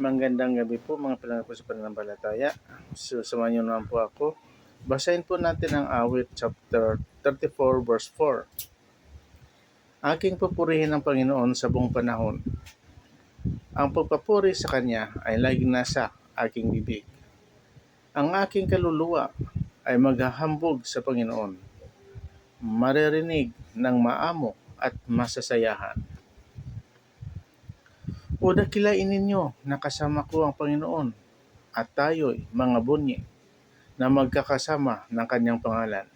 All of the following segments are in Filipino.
Magandang gabi po mga ko sa pananampalataya. So, samahan niyo naman po ako. Basahin po natin ang awit chapter 34 verse 4. Aking pupurihin ang Panginoon sa buong panahon. Ang pagpapuri sa Kanya ay laging nasa aking bibig. Ang aking kaluluwa ay maghahambog sa Panginoon. Maririnig ng maamo at masasayahan. O dakilain ninyo na kasama ko ang Panginoon at tayo'y mga bunyi na magkakasama ng kanyang pangalan.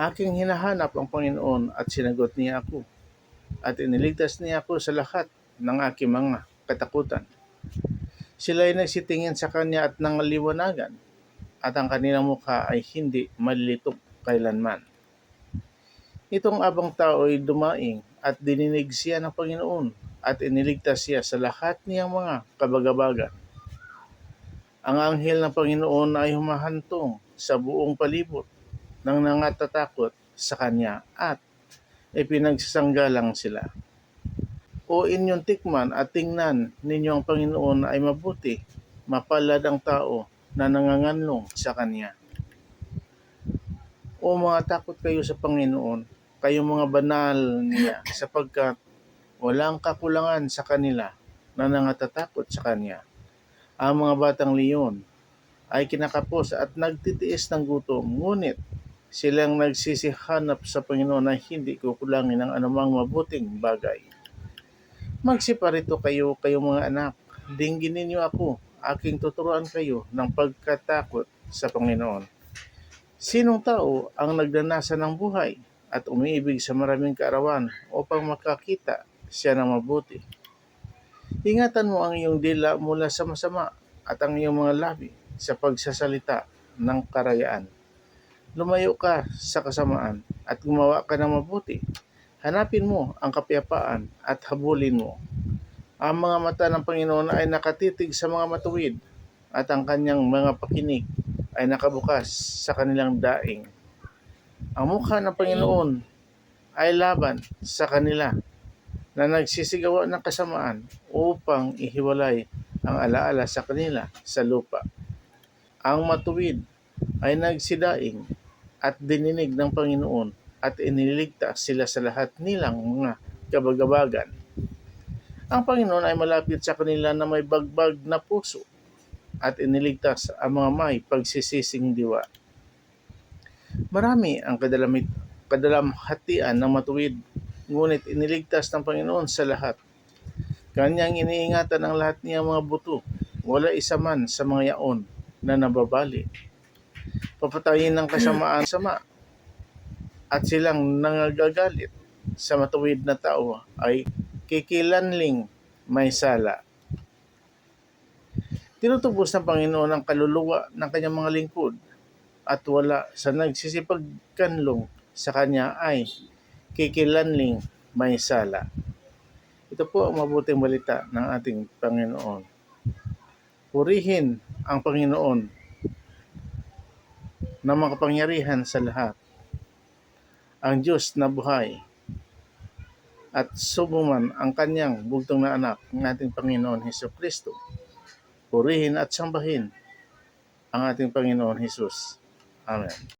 Aking hinahanap ang Panginoon at sinagot niya ako at iniligtas niya ako sa lahat ng aking mga katakutan. Sila ay nagsitingin sa kanya at nangaliwanagan at ang kanilang mukha ay hindi malilitok kailanman. Itong abang tao ay dumaing at dininig siya ng Panginoon at iniligtas siya sa lahat niyang mga kabagabagan. Ang anghel ng Panginoon ay humahantong sa buong palibot ng nangatatakot sa kanya at ipinagsasanggalang sila. O inyong tikman at tingnan ninyo ang Panginoon ay mabuti, mapalad ang tao na nanganganlong sa kanya. O mga takot kayo sa Panginoon, kayong mga banal niya, sapagkat walang kakulangan sa kanila na nangatatakot sa kanya. Ang mga batang leon ay kinakapos at nagtitiis ng gutom, ngunit silang nagsisihanap sa Panginoon na hindi kukulangin ng anumang mabuting bagay. Magsiparito kayo, kayong mga anak, dinggin ninyo ako, aking tuturuan kayo ng pagkatakot sa Panginoon. Sinong tao ang nagnanasa ng buhay at umiibig sa maraming kaarawan upang makakita siya ng mabuti? Ingatan mo ang iyong dila mula sa masama at ang iyong mga labi sa pagsasalita ng karayaan. Lumayo ka sa kasamaan at gumawa ka ng mabuti. Hanapin mo ang kapayapaan at habulin mo. Ang mga mata ng Panginoon ay nakatitig sa mga matuwid at ang kanyang mga pakinig ay nakabukas sa kanilang daing. Ang mukha ng Panginoon ay laban sa kanila na nagsisigawa ng kasamaan upang ihiwalay ang alaala sa kanila sa lupa. Ang matuwid ay nagsidaing at dininig ng Panginoon at iniligtas sila sa lahat nilang mga kabagabagan. Ang Panginoon ay malapit sa kanila na may bagbag na puso at iniligtas ang mga may pagsisising diwa. Marami ang kadalamit, kadalamhatian ng matuwid, ngunit iniligtas ng Panginoon sa lahat. Kanyang iniingatan ang lahat niyang mga buto, wala isa man sa mga yaon na nababali. Papatayin ng kasamaan sama at silang nangagagalit sa matuwid na tao ay kikilanling may sala. Tinutubos ng Panginoon ang kaluluwa ng kanyang mga lingkod at wala sa nagsisipagkanlong sa kanya ay kikilanling may sala. Ito po ang mabuting balita ng ating Panginoon. Purihin ang Panginoon na makapangyarihan sa lahat. Ang Diyos na buhay at sumuman ang kanyang bugtong na anak ng ating Panginoon Heso Kristo. Purihin at sambahin ang ating Panginoon Hesus. 当然。